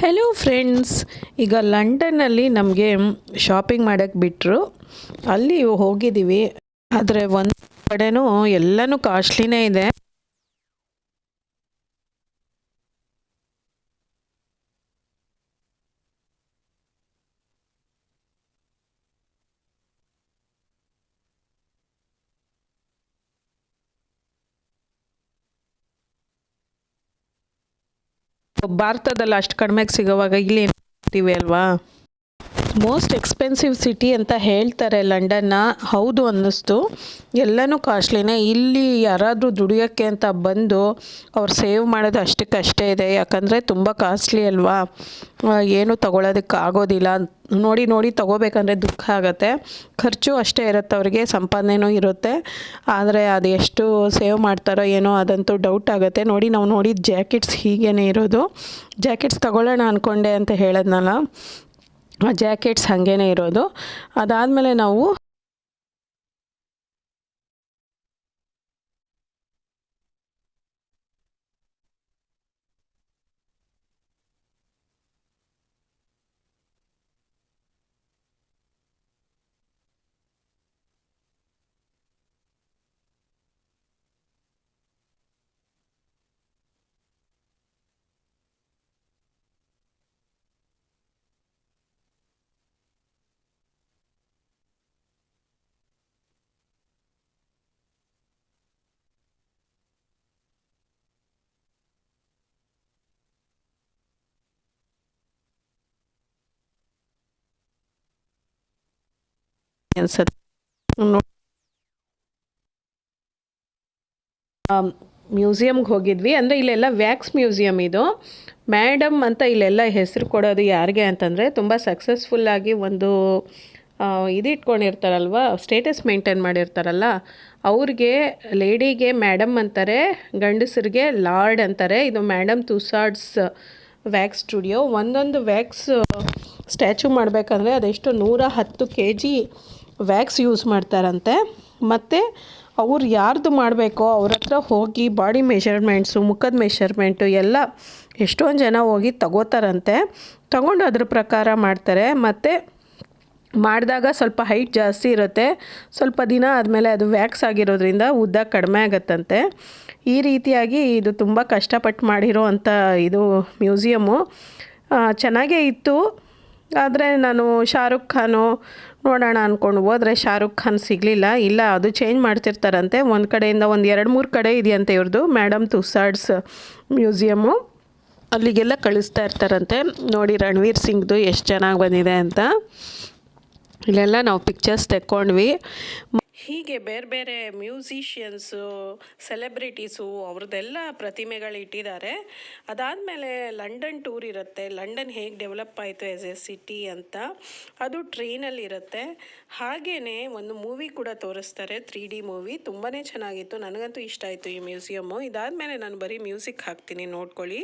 Hello friends ಈಗ ಲಂಡನ್ನಲ್ಲಿ ನಮಗೆ ಶಾಪಿಂಗ್ ಮಾಡೋಕ್ಕೆ ಬಿಟ್ಟರು ಅಲ್ಲಿ ಹೋಗಿದ್ದೀವಿ. ಆದರೆ ಒಂದು ಕಡೆನೂ ಎಲ್ಲನೂ ಕಾಸ್ಟ್ಲಿನೇ ಇದೆ. ಭಾರತದಲ್ಲಿ ಅಷ್ಟು ಕಡಿಮೆಗೆ ಸಿಗೋವಾಗ ಇಲ್ಲಿ ಮಾಡ್ತೀವಿ ಅಲ್ವಾ? ಮೋಸ್ಟ್ ಎಕ್ಸ್ಪೆನ್ಸಿವ್ ಸಿಟಿ ಅಂತ ಹೇಳ್ತಾರೆ ಲಂಡನ್ನ. ಹೌದು ಅನ್ನಿಸ್ತು. ಎಲ್ಲನೂ ಕಾಸ್ಟ್ಲಿನೇ. ಇಲ್ಲಿ ಯಾರಾದರೂ ದುಡಿಯೋಕ್ಕೆ ಅಂತ ಬಂದು ಅವ್ರು ಸೇವ್ ಮಾಡೋದು ಅಷ್ಟಕ್ಕಷ್ಟೇ ಇದೆ. ಯಾಕಂದರೆ ತುಂಬ ಕಾಸ್ಟ್ಲಿ ಅಲ್ವಾ? ಏನು ತಗೊಳ್ಳೋದಕ್ಕೆ ಆಗೋದಿಲ್ಲ. ನೋಡಿ ನೋಡಿ ತಗೋಬೇಕಂದ್ರೆ ದುಃಖ ಆಗುತ್ತೆ. ಖರ್ಚು ಅಷ್ಟೇ ಇರುತ್ತೆ ಅವರಿಗೆ, ಸಂಪಾದನೆನೂ ಇರುತ್ತೆ. ಆದರೆ ಅದು ಎಷ್ಟು ಸೇವ್ ಮಾಡ್ತಾರೋ ಏನೋ ಅದಂತೂ ಡೌಟ್ ಆಗುತ್ತೆ. ನೋಡಿ, ನಾವು ನೋಡಿದ ಜಾಕೆಟ್ಸ್ ಹೀಗೇ ಇರೋದು. ಜಾಕೆಟ್ಸ್ ತಗೊಳ್ಳೋಣ ಅಂದ್ಕೊಂಡೆ ಅಂತ ಹೇಳದ್ನಲ್ಲ. ಜಾಕೆಟ್ಸ್ ಹಾಗೇನೆ ಇರೋದು. ಅದಾದಮೇಲೆ ನಾವು ಅನ್ಸುತ್ತೆ ಮ್ಯೂಸಿಯಮ್ಗೆ ಹೋಗಿದ್ವಿ. ಅಂದರೆ ಇಲ್ಲೆಲ್ಲ ವ್ಯಾಕ್ಸ್ ಮ್ಯೂಸಿಯಮ್ ಇದು. ಮೇಡಮ್ ಅಂತ ಇಲ್ಲೆಲ್ಲ ಹೆಸರು ಕೊಡೋದು ಯಾರಿಗೆ ಅಂತಂದರೆ ತುಂಬ ಸಕ್ಸಸ್ಫುಲ್ಲಾಗಿ ಒಂದು ಇದಿಟ್ಕೊಂಡಿರ್ತಾರಲ್ವ ಸ್ಟೇಟಸ್ ಮೇಂಟೈನ್ ಮಾಡಿರ್ತಾರಲ್ಲ, ಅವ್ರಿಗೆ ಲೇಡಿಗೆ ಮೇಡಮ್ ಅಂತಾರೆ, ಗಂಡಸರಿಗೆ ಲಾರ್ಡ್ ಅಂತಾರೆ. ಇದು ಮ್ಯಾಡಮ್ ತುಸಾಡ್ಸ್ ವ್ಯಾಕ್ಸ್ ಸ್ಟುಡಿಯೋ. ಒಂದೊಂದು ವ್ಯಾಕ್ಸ್ ಸ್ಟ್ಯಾಚು ಮಾಡಬೇಕಂದ್ರೆ ಅದೆಷ್ಟು ನೂರ ಹತ್ತು ಕೆ ಜಿ ವ್ಯಾಕ್ಸ್ ಯೂಸ್ ಮಾಡ್ತಾರಂತೆ. ಮತ್ತು ಅವ್ರು ಯಾರ್ದು ಮಾಡಬೇಕೋ ಅವ್ರ ಹತ್ರ ಹೋಗಿ ಬಾಡಿ ಮೆಷರ್ಮೆಂಟ್ಸು ಮುಖದ ಮೆಷರ್ಮೆಂಟು ಎಲ್ಲ ಎಷ್ಟೊಂದು ಜನ ಹೋಗಿ ತಗೋತಾರಂತೆ. ತಗೊಂಡು ಅದ್ರ ಪ್ರಕಾರ ಮಾಡ್ತಾರೆ. ಮತ್ತು ಮಾಡಿದಾಗ ಸ್ವಲ್ಪ ಹೈಟ್ ಜಾಸ್ತಿ ಇರುತ್ತೆ. ಸ್ವಲ್ಪ ದಿನ ಆದಮೇಲೆ ಅದು ವ್ಯಾಕ್ಸ್ ಆಗಿರೋದ್ರಿಂದ ಉದ್ದ ಕಡಿಮೆ ಆಗತ್ತಂತೆ. ಈ ರೀತಿಯಾಗಿ ಇದು ತುಂಬ ಕಷ್ಟಪಟ್ಟು ಮಾಡಿರೋ ಇದು ಮ್ಯೂಸಿಯಮ್ಮು ಚೆನ್ನಾಗೇ ಇತ್ತು. ಆದರೆ ನಾನು ಶಾರುಖ್ ಖಾನು ನೋಡೋಣ ಅಂದ್ಕೊಂಡು ಹೋದರೆ ಶಾರುಖ್ ಖಾನ್ ಸಿಗಲಿಲ್ಲ. ಇಲ್ಲ, ಅದು ಚೇಂಜ್ ಮಾಡ್ತಿರ್ತಾರಂತೆ. ಒಂದು ಕಡೆಯಿಂದ ಒಂದು ಎರಡು ಮೂರು ಕಡೆ ಇದೆಯಂತೆ ಇವ್ರದ್ದು ಮೇಡಮ್ ತುಸಾಡ್ಸ್ ಮ್ಯೂಸಿಯಮ್ಮು ಅಲ್ಲಿಗೆಲ್ಲ ಕಳಿಸ್ತಾ ಇರ್ತಾರಂತೆ. ನೋಡಿ, ರಣವೀರ್ ಸಿಂಗ್ದು ಎಷ್ಟು ಚೆನ್ನಾಗಿ ಬಂದಿದೆ ಅಂತ. ಇಲ್ಲೆಲ್ಲ ನಾವು ಪಿಕ್ಚರ್ಸ್ ತೆಕ್ಕೊಂಡ್ವಿ. ಹೀಗೆ ಬೇರೆ ಬೇರೆ ಮ್ಯೂಸಿಷಿಯನ್ಸು, ಸೆಲೆಬ್ರಿಟೀಸು ಅವ್ರದ್ದೆಲ್ಲ ಪ್ರತಿಮೆಗಳು ಇಟ್ಟಿದ್ದಾರೆ ಅದಾದಮೇಲೆ ಲಂಡನ್ ಟೂರ್ ಇರುತ್ತೆ. ಲಂಡನ್ ಹೇಗೆ ಡೆವಲಪ್ ಆಯಿತು ಆ್ಯಸ್ ಎ ಸಿಟಿ ಅಂತ ಅದು ಟ್ರೈನಲ್ಲಿರುತ್ತೆ ಹಾಗೆಯೇ ಒಂದು ಮೂವಿ ಕೂಡ ತೋರಿಸ್ತಾರೆ ತ್ರೀ ಡಿ ಮೂವಿ. ತುಂಬಾ ಚೆನ್ನಾಗಿತ್ತು. ನನಗಂತೂ ಇಷ್ಟ ಆಯಿತು ಈ ಮ್ಯೂಸಿಯಮ್ಮು. ಇದಾದಮೇಲೆ ನಾನು ಬರೀ ಮ್ಯೂಸಿಕ್ ಹಾಕ್ತೀನಿ, ನೋಡ್ಕೊಳ್ಳಿ.